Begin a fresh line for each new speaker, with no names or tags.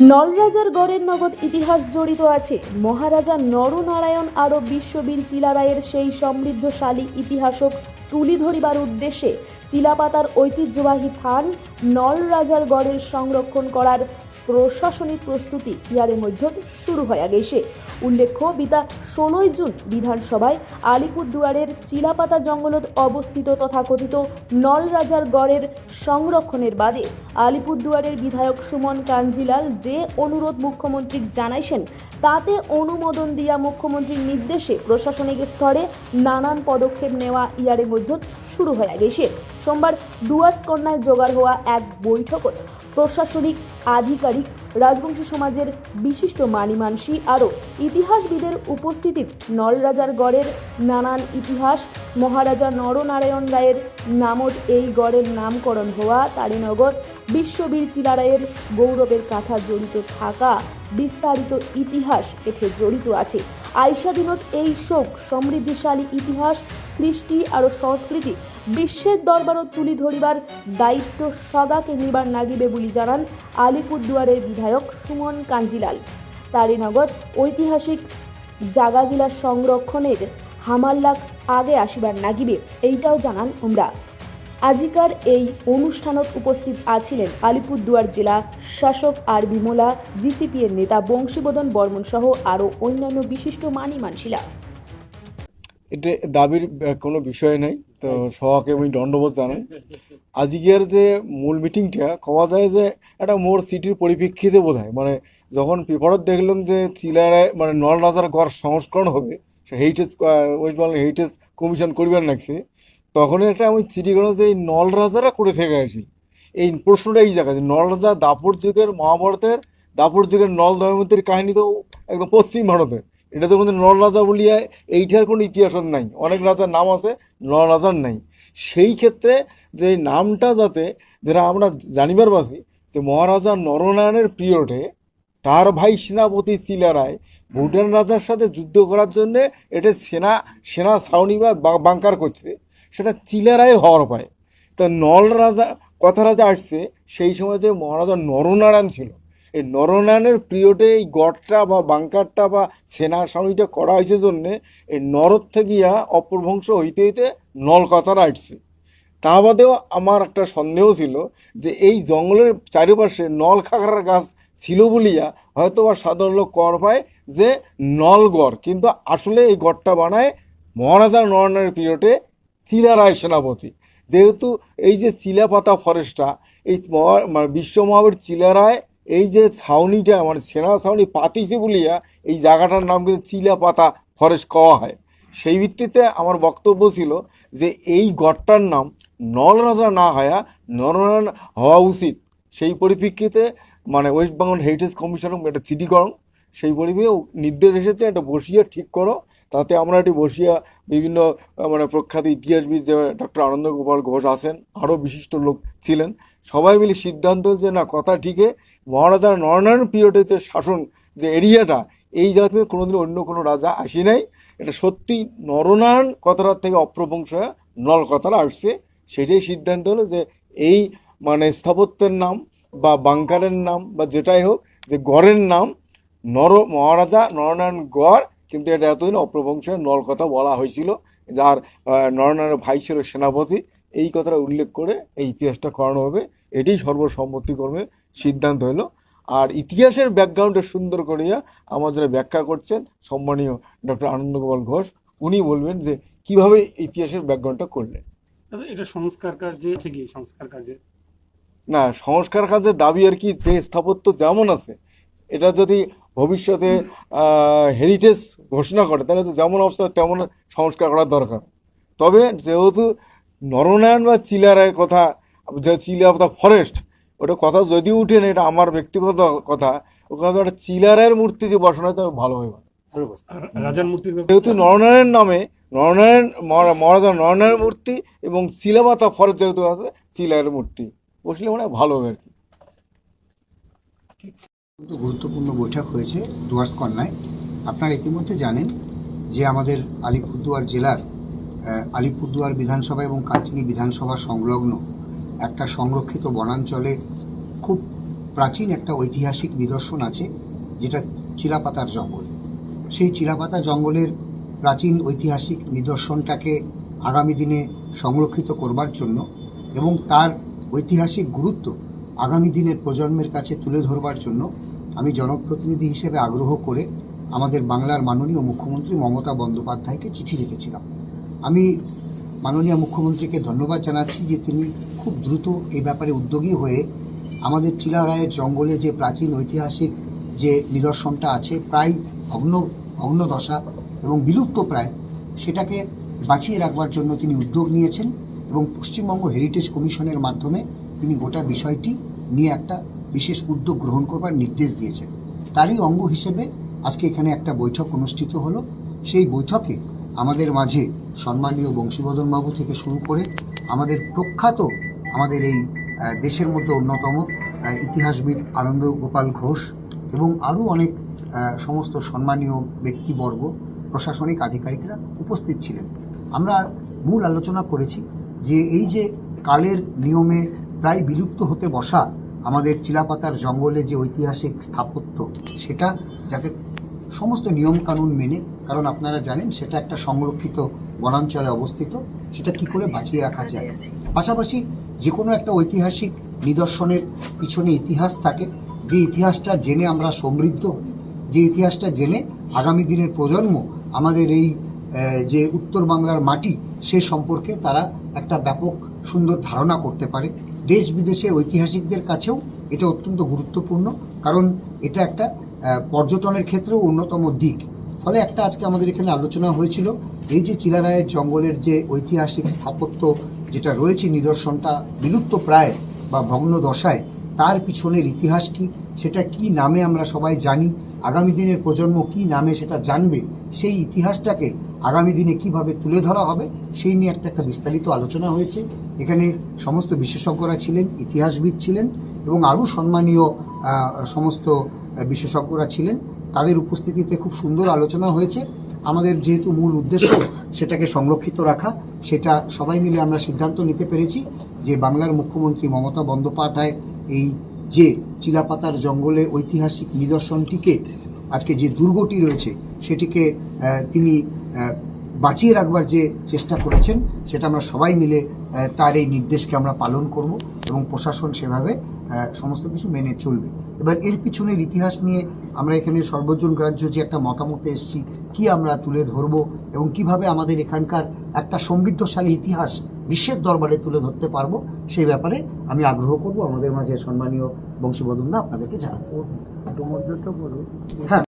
নলরাজার গড়ের নগদ ইতিহাস জড়িত আছে। মহারাজা নরনারায়ণ আরও বিশ্ববীর চিলারায়ের সেই সমৃদ্ধশালী ইতিহাসক তুলি ধরিবার উদ্দেশ্যে চিলাপাতার ঐতিহ্যবাহী থান নলরাজার গড়ের সংরক্ষণ করার প্রশাসনিক প্রস্তুতি ইয়ারের মধ্যে শুরু হয়ে গেছে। উল্লেখ্য, বিতা ষোলোই জুন বিধানসভায় আলিপুরদুয়ারের চিলাপাতা জঙ্গলত অবস্থিত তথাকথিত নলরাজার গড়ের সংরক্ষণের বাদে আলিপুরদুয়ারের বিধায়ক সুমন কাঞ্জিলাল যে অনুরোধ মুখ্যমন্ত্রী জানাইছেন, তাতে অনুমোদন দিয়া মুখ্যমন্ত্রীর নির্দেশে প্রশাসনিক স্তরে নানান পদক্ষেপ নেওয়া ইয়ারের মধ্যে শুরু হয়ে গেছে। সোমবার ডুয়ার্স কন্যায় জোগাড় হওয়া এক বৈঠকত প্রশাসনিক আধিকারিক রাজবংশী সমাজের বিশিষ্ট মানিমানসী আরও ইতিহাসবিদের উপস্থিতিত নলরাজার গড়ের নানান ইতিহাস, মহারাজা নরনারায়ণ রায়ের নামত এই গড়ের নামকরণ হওয়া, তারিনগর বিশ্ববীর চিলারায়ের গৌরবের কথা জড়িত থাকা বিস্তারিত ইতিহাস এতে জড়িত আছে। আইসা দিনত এই শোক, সমৃদ্ধিশালী ইতিহাস, কৃষ্টি আর সংস্কৃতি বিশ্বের দরবারও তুলি ধরিবার দায়িত্ব সদাকে নিবার নাগিবে বলে জানান আলিপুরদুয়ারের বিধায়ক সুমন কাঞ্জিলাল। তারই নগদ ঐতিহাসিক জাগাগিলা সংরক্ষণের হামাল্লাক আগে আসিবার নাগিবে, এইটাও জানান আমরা আজিকার এই অনুষ্ঠানত উপস্থিত আছিলেন আলিপুরদুয়ার জেলা শাসক আর বিমলা জিসিপি এর নেতা বংশীবদন বর্মন সহ আরও অন্যান্য বিশিষ্ট মানি মানসিলা
এটা দাবির কোনো বিষয় নাই। তো সবাইকে আমি দণ্ডবোধ জানাই। আজকের যে মূল মিটিংটা, কওয়া যায় যে একটা মোর সিটির পরিপ্রেক্ষিতে বোধ মানে যখন পেপারত দেখলাম যে চিলারায় মানে নল রাজার গড় সংস্করণ হবে, সে heritage West Bengal heritage commission করিবার লাগছে তখন একটা আমি চিঠি করলাম যে এই নল রাজারা করে থেকে আসি এই প্রশ্নটা এই জায়গায় যে নল রাজা দাপর যুগের মহাভারতের, দাপর যুগের নল দময়ন্তীর কাহিনী তো একদম পশ্চিম ভারতের। এটা তো মধ্যে নল রাজা বলিয়া এইটার কোনো ইতিহাস নাই। অনেক রাজার নাম আছে নল রাজার নাই। সেই ক্ষেত্রে যে নামটা যাতে, যেটা আমরা জানিবার বাসি, যে মহারাজা নরনারায়ণের পিরিয়ডে তার ভাই সেনাপতি চিলারায় ভুটান রাজার সাথে যুদ্ধ করার জন্যে এটা সেনা সেনা ছাউনি বা বা- বাংকার করছে। সেটা চিলারায়ের হওয়ার পায় তা নল রাজা কথা রাজা আসছে, সেই সময় যে মহারাজা নরনারায়ণ ছিল এই নরনারায়ণের পিরিয়ডে এই গড়টা বা বাংকারটা বা সেনা ছাউনিটা করা হয়েছে জন্যে এই নরদ থেকিয়া অপরবংশ হইতে হইতে নল কথাটা আসছে তা বাদেও আমার একটা সন্দেহ ছিল যে এই জঙ্গলের চারিপাশে নল খাগড়ার গাছ ছিল বলিয়া হয়তো বা সাধারণ লোক কর পায় যে নলগড় কিন্তু আসলে এই গড়টা বানায় মহারাজা নরনারায়ণের পিরিয়ডে চিলারায় সেনাপতি। যেহেতু এই যে চিলাপাতা ফরেস্টটা এই মানে বিশ্ব মহাবীর চিলারায় এই যে ছাউনিটা মানে সেনা ছাউনি পাতিছে বলিয়া এই জায়গাটার নাম কিন্তু চিলা পাতা ফরেস্ট কওয়া হয়। সেই ভিত্তিতে আমার বক্তব্য ছিল যে এই গড়টার নাম নলরাজা না হয়া নরনারায়ণ হওয়া উচিত। সেই পরিপ্রেক্ষিতে মানে ওয়েস্ট বেঙ্গল হেরিটেজ কমিশন একটা চিঠি করো, সেই পরিপ্রেক্ষিতে নির্দেশ এসেছে একটা বসিয়া ঠিক করো, তাতে আমরা একটি বসিয়া বিভিন্ন মানে প্রখ্যাত ইতিহাসবিদ যে ডক্টর আনন্দ গোপাল ঘোষ আছেন, আরও বিশিষ্ট লোক ছিলেন সবাই মিলে সিদ্ধান্ত যে না, কথা ঠিকে মহারাজা নরনারায়ণ পিরিয়ডের যে শাসন যে এরিয়াটা, এই জায়গাতে কোনোদিন অন্য কোনো রাজা আসি নাই। এটা সত্যি নরনারায়ণ কথাটার থেকে অপ্রবংশ হয়ে নল কথাটা আসছে। সেটাই সিদ্ধান্ত হলো যে এই মানে স্থাপত্যের নাম বা বাংকারের নাম বা যেটাই হোক, যে গড়ের নাম নর, মহারাজা নরনারায়ণ গড়, কিন্তু এটা এতদিন অপ্রবংশে নল কথা বলা হয়েছিল। যার নরনারায়ণ ভাই ছিল সেনাপতি। এই কথাটা উল্লেখ করে এই ইতিহাসটা করানো হবে। এটাই সর্বসম্মতিক্রমে সিদ্ধান্ত হলো। আর ইতিহাসের ব্যাকগ্রাউন্ডে সুন্দর করিয়া আমাদের ব্যাখ্যা করছেন সম্মানীয় ডক্টর আনন্দগোপাল ঘোষ। উনি বলবেন যে কীভাবে ইতিহাসের ব্যাকগ্রাউন্ডটা করলেন।
এটা সংস্কার কার্যে কি? সংস্কার কার্যে?
না সংস্কার কাজের দাবি আর কি যে স্থাপত্য যেমন আছে এটা যদি ভবিষ্যতে হেরিটেজ ঘোষণা করে তাহলে তো যেমন অবস্থা তেমন সংস্কার করার দরকার। তবে যেহেতু নরনারায়ণ বা চিলারের কথা যে দ্য ফরেস্ট ওটা কথা যদি উঠে না এটা আমার ব্যক্তিগত কথা ওখানে তো একটা চিলারের মূর্তি যে বসানো হয় ভালো হয়।
রাজার ব্যাপারে?
যেহেতু নরনারায়ণ নামে নরনারায়ণ মহা- মহারাজা নরনারায়ণ মূর্তি এবং চিলাপাতা ফরেস্ট যেহেতু আছে চিলারের মূর্তি বসলে মনে হয় ভালো হবে আর কি।
গুরুত্বপূর্ণ বৈঠক হয়েছে ডুয়ার্স কন্যায় আপনারা ইতিমধ্যে জানেন যে আমাদের আলিপুরদুয়ার জেলার আলিপুরদুয়ার বিধানসভা এবং কালচিনি বিধানসভা সংলগ্ন একটা সংরক্ষিত বনাঞ্চলে খুব প্রাচীন একটা ঐতিহাসিক নিদর্শন আছে, যেটা চিলাপাতার জঙ্গল। সেই চিলাপাতা জঙ্গলের প্রাচীন ঐতিহাসিক নিদর্শনটাকে আগামী দিনে সংরক্ষিত করবার জন্য এবং তার ঐতিহাসিক গুরুত্ব আগামী দিনের প্রজন্মের কাছে তুলে ধরবার জন্য আমি জনপ্রতিনিধি হিসেবে আগ্রহ করে আমাদের বাংলার মাননীয় মুখ্যমন্ত্রী মমতা বন্দ্যোপাধ্যায়কে চিঠি লিখেছিলাম। আমি মাননীয় মুখ্যমন্ত্রীকে ধন্যবাদ জানাচ্ছি যে তিনি খুব দ্রুত এই ব্যাপারে উদ্যোগী হয়ে আমাদের চিলারায়ের জঙ্গলে যে প্রাচীন ঐতিহাসিক যে নিদর্শনটা আছে, প্রায় ভগ্ন ভগ্নদশা এবং বিলুপ্ত প্রায়, সেটাকে বাঁচিয়ে রাখবার জন্য তিনি উদ্যোগ নিয়েছেন এবং পশ্চিমবঙ্গ হেরিটেজ কমিশনের মাধ্যমে তিনি গোটা বিষয়টি নিয়ে একটা বিশেষ উদ্যোগ গ্রহণ করবার নির্দেশ দিয়েছেন। তারই অঙ্গ হিসেবে আজকে এখানে একটা বৈঠক অনুষ্ঠিত হলো। সেই বৈঠকে আমাদের মাঝে সম্মানীয় বংশীবদন বাবু থেকে শুরু করে আমাদের প্রখ্যাত আমাদের এই দেশের মধ্যে অন্যতম ইতিহাসবিদ আনন্দ গোপাল ঘোষ এবং আরও অনেক সমস্ত সম্মানীয় ব্যক্তিবর্গ, প্রশাসনিক আধিকারিকরা উপস্থিত ছিলেন। আমরা মূল আলোচনা করেছি যে এই যে কালের নিয়মে প্রায় বিলুপ্ত হতে বসা আমাদের চিলাপাতার জঙ্গলে যে ঐতিহাসিক স্থাপত্য, সেটা যাতে সমস্ত নিয়মকানুন মেনে, কারণ আপনারা জানেন সেটা একটা সংরক্ষিত বনাঞ্চলে অবস্থিত সেটা কি করে বাঁচিয়ে রাখা যায়? পাশাপাশি যে কোনো একটা ঐতিহাসিক নিদর্শনের পিছনে ইতিহাস থাকে যে ইতিহাসটা জেনে আমরা সমৃদ্ধ যে ইতিহাসটা জেনে আগামী দিনের প্রজন্ম আমাদের এই যে উত্তর বাংলার মাটি সে সম্পর্কে তারা একটা ব্যাপক সুন্দর ধারণা করতে পারে। দেশ বিদেশের ঐতিহাসিকদের কাছেও এটা অত্যন্ত গুরুত্বপূর্ণ কারণ এটা একটা পর্যটনের ক্ষেত্রেও অন্যতম দিক। ফলে একটা আজকে আমাদের এখানে আলোচনা হয়েছিল, এই যে চিলারায়ের জঙ্গলের যে ঐতিহাসিক স্থাপত্য যেটা রয়েছে, নিদর্শনটা বিলুপ্ত প্রায় বা ভগ্ন দশায়, তার পিছনের ইতিহাস কি, সেটা কি নামে আমরা সবাই জানি, আগামী দিনের প্রজন্ম কি নামে সেটা জানবে, সেই ইতিহাসটাকে আগামী দিনে কীভাবে তুলে ধরা হবে, সেই নিয়ে একটা একটা বিস্তারিত আলোচনা হয়েছে। এখানে সমস্ত বিশেষজ্ঞরা ছিলেন, ইতিহাসবিদ ছিলেন এবং আরও সম্মানীয় সমস্ত বিশেষজ্ঞরা ছিলেন। তাদের উপস্থিতিতে খুব সুন্দর আলোচনা হয়েছে। আমাদের যেহেতু মূল উদ্দেশ্য সেটাকে সংরক্ষিত রাখা, সেটা সবাই মিলে আমরা সিদ্ধান্ত নিতে পেরেছি যে বাংলার মুখ্যমন্ত্রী মমতা বন্দ্যোপাধ্যায় এই যে চিলাপাতার জঙ্গলে ঐতিহাসিক নিদর্শনটিকে, আজকে যে দুর্গটি রয়েছে, সেটিকে তিনি বাঁচিয়ে রাখবার যে চেষ্টা করেছেন, সেটা আমরা সবাই মিলে তার এই নির্দেশকে আমরা পালন করব এবং প্রশাসন সেভাবে সমস্ত কিছু মেনে চলবে। এবার এর পিছনের ইতিহাস নিয়ে আমরা এখানে সর্বজন গ্রাহ্য যে একটা মতামত এসেছি কি আমরা তুলে ধরব এবং কীভাবে আমাদের এখানকার একটা সমৃদ্ধশালী ইতিহাস বিশ্বের দরবারে তুলে ধরতে পারব সেই ব্যাপারে আমি আগ্রহ করব। আমাদের মাঝে সম্মানীয় বংশীবদন্দা আপনাদেরকে জানাব হ্যাঁ।